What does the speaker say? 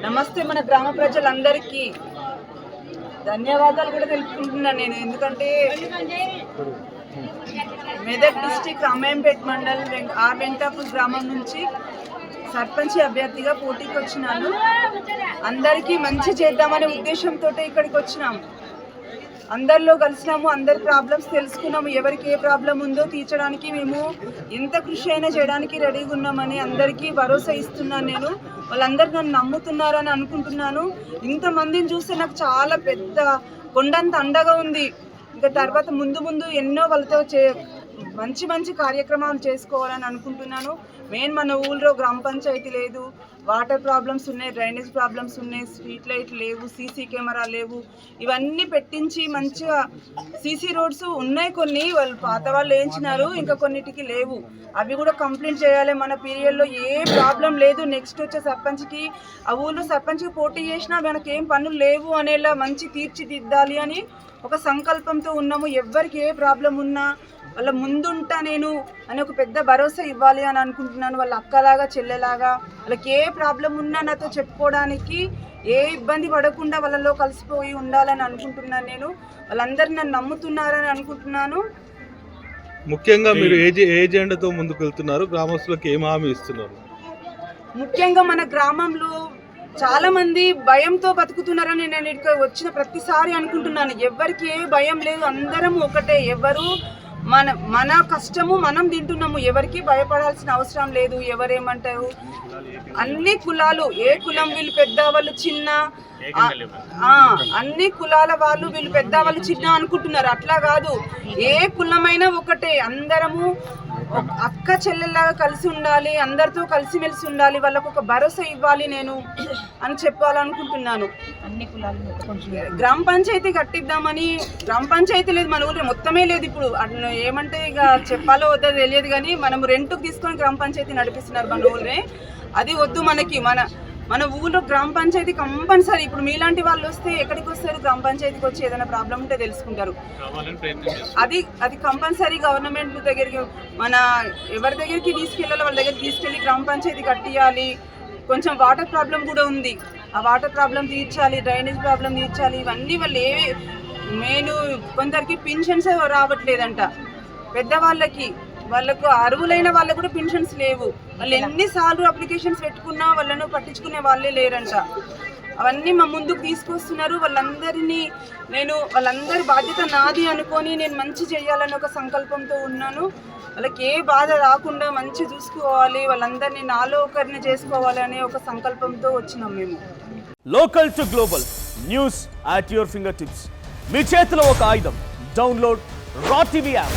నమస్తే మన గ్రామ ప్రజలందరికీ. ధన్యవాదాలు కూడా తెలుపుకుంటున్నాను నేను. ఎందుకంటే మెదక్ డిస్టిక్ అమ్మాయంపేట్ మండల్ వెం- ఆర్ వెంకటాపూర్ గ్రామం నుంచి సర్పంచ్ అభ్యర్థిగా పోటీకి వచ్చినాను అందరికీ మంచి చేద్దామనే ఉద్దేశంతో ఇక్కడికి వచ్చినాము అందరిలో కలిసినాము అందరి ప్రాబ్లమ్స్ తెలుసుకున్నాము ఎవరికి ఏ ప్రాబ్లం ఉందో తీర్చడానికి మేము ఎంత కృషి అయినా చేయడానికి రెడీగా ఉన్నామని అందరికీ భరోసా ఇస్తున్నాను నేను. వాళ్ళందరూ నన్ను నమ్ముతున్నారని అనుకుంటున్నాను. ఇంతమందిని చూస్తే నాకు చాలా పెద్ద కొండంత అండగా ఉంది. ఇంకా తర్వాత ముందు ముందు ఎన్నో వాళ్ళతో చే మంచి మంచి కార్యక్రమాలు చేసుకోవాలని అనుకుంటున్నాను. మెయిన్ మన ఊళ్ళో గ్రామ పంచాయతీ లేదు. వాటర్ ప్రాబ్లమ్స్ ఉన్నాయి డ్రైనేజ్ ప్రాబ్లమ్స్ ఉన్నాయి స్ట్రీట్ లైట్ లేవు సీసీ కెమెరా లేవు. ఇవన్నీ పెట్టించి మంచిగా సీసీ రోడ్స్ ఉన్నాయి కొన్ని. వాళ్ళు పాత వాళ్ళు వేయించినారు ఇంకా కొన్నిటికి లేవు. అవి కూడా కంప్లైంట్ చేయాలి. మన పీరియడ్లో ఏ ప్రాబ్లం లేదు. నెక్స్ట్ వచ్చే సర్పంచ్కి ఆ ఊళ్ళో సర్పంచ్కి పోటీ చేసినా మనకి ఏం పనులు లేవు అనేలా మంచి తీర్చిదిద్దాలి అని ఒక సంకల్పంతో ఉన్నాము. ఎవ్వరికి ఏ ప్రాబ్లం ఉన్నా వాళ్ళ ముందుంటా నేను అని ఒక పెద్ద భరోసా ఇవ్వాలి అని అనుకుంటున్నాను. వాళ్ళ అక్కలాగా చెల్లెలాగా వాళ్ళకి ఏ ప్రాబ్లం ఉన్నా నాతో చెప్పుకోవడానికి ఏ ఇబ్బంది పడకుండా వాళ్ళలో కలిసిపోయి ఉండాలని అనుకుంటున్నాను నేను. వాళ్ళందరూ నన్ను నమ్ముతున్నారని అనుకుంటున్నాను. ముఖ్యంగా మీరు ఏ జె- ఏ ఎజెండాతో ముందుకు వెళ్తున్నారు. గ్రామస్తులకు ఏం హామీ ఇస్తున్నారు? ముఖ్యంగా మన గ్రామంలో చాలా మంది భయంతో బతుకుతున్నారని నేను ఇక్కడ వచ్చిన ప్రతిసారి అనుకుంటున్నాను. ఎవరికి ఏ భయం లేదు. అందరం ఒకటే. ఎవరు మన మన కష్టము మనం తింటున్నాము. ఎవరికి భయపడాల్సిన అవసరం లేదు. ఎవరేమంటారు? అన్ని కులాలు ఏ కులం వీళ్ళు పెద్ద వాళ్ళు చిన్న అన్ని కులాల వాళ్ళు వీళ్ళు పెద్ద వాళ్ళు చిన్న అనుకుంటున్నారు. అట్లా కాదు. ఏ కులమైనా ఒకటే. అందరము అక్క చెల్లెల్లాగా కలిసి ఉండాలి అందరితో కలిసిమెలిసి ఉండాలి వాళ్ళకు ఒక భరోసా ఇవ్వాలి నేను అని చెప్పాలనుకుంటున్నాను. గ్రామ పంచాయతీ కట్టిద్దామని గ్రామ పంచాయతీ లేదు మన ఊళ్ళో మొత్తమే లేదు ఇప్పుడు. అట్లా ఏమంటే ఇక చెప్పాలో వద్దో తెలియదు కానీ మనం రెంట్కి తీసుకొని గ్రామ పంచాయతీ నడిపిస్తున్నారు మన ఊళ్ళే అది వద్దు మనకి మన మన ఊళ్ళో గ్రామ పంచాయతీ కంపల్సరీ. ఇప్పుడు మీలాంటి వాళ్ళు వస్తే ఎక్కడికి వస్తారు? గ్రామ పంచాయతీకి వచ్చి ఏదైనా ప్రాబ్లం ఉంటే తెలుసుకుంటారు. అది అది కంపల్సరీ గవర్నమెంట్ దగ్గరికి మన ఎవరి దగ్గరికి తీసుకెళ్ళాలో వాళ్ళ దగ్గరికి తీసుకెళ్ళి గ్రామ పంచాయతీ కట్టియాలి. కొంచెం వాటర్ ప్రాబ్లం కూడా ఉంది. ఆ వాటర్ ప్రాబ్లం తీర్చాలి డ్రైనేజ్ ప్రాబ్లం తీర్చాలి. ఇవన్నీ వాళ్ళు ఏ మెయిన్ కొందరికి పెన్షన్స్ రావట్లేదంట. పెద్దవాళ్ళకి వాళ్ళకు అరువులైన వాళ్ళకు కూడా పెన్షన్స్ లేవు. వాళ్ళు ఎన్నిసార్లు అప్లికేషన్స్ పెట్టుకున్నా వాళ్ళను పట్టించుకునే వాళ్ళే లేరంట. అవన్నీ మా ముందుకు తీసుకొస్తున్నారు. వాళ్ళందరినీ నేను వాళ్ళందరి బాధ్యత నాది అనుకొని నేను మంచి చేయాలని ఒక సంకల్పంతో ఉన్నాను. వాళ్ళకి ఏ బాధ రాకుండా మంచి చూసుకోవాలి. వాళ్ళందరినీ నాలో ఒకరిని చేసుకోవాలి అనే ఒక సంకల్పంతో వచ్చినాం మేము. Local to global news at your fingertips మీ చేతిలో ఒక ఆయుధం. Download Raw TV app